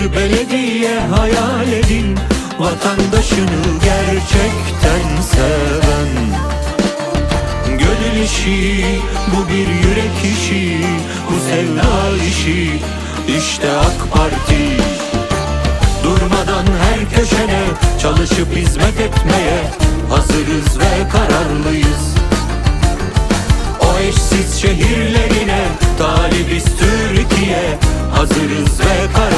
bir belediye hayal edin. Vatandaşını gerçekten seven. Gönül işi bu bir yürek işi Bu sevda işi. İşte AK Parti. Durmadan her köşene çalışıp hizmet etmeye Hazırız ve kararlıyız. O eşsiz şehirlerine talibiz Türkiye Hazırız ve kararlıyız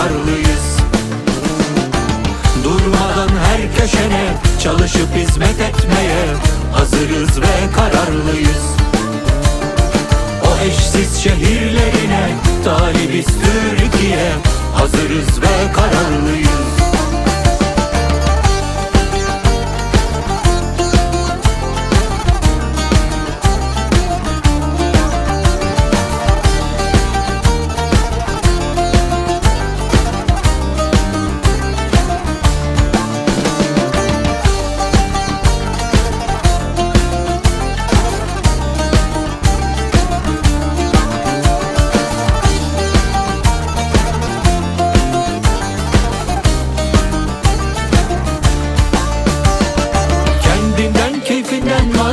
çalışıp hizmet etmeye Hazırız ve kararlıyız. O eşsiz şehirlerine talibiz Türkiye Hazırız ve kararlıyız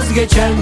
vazgeçen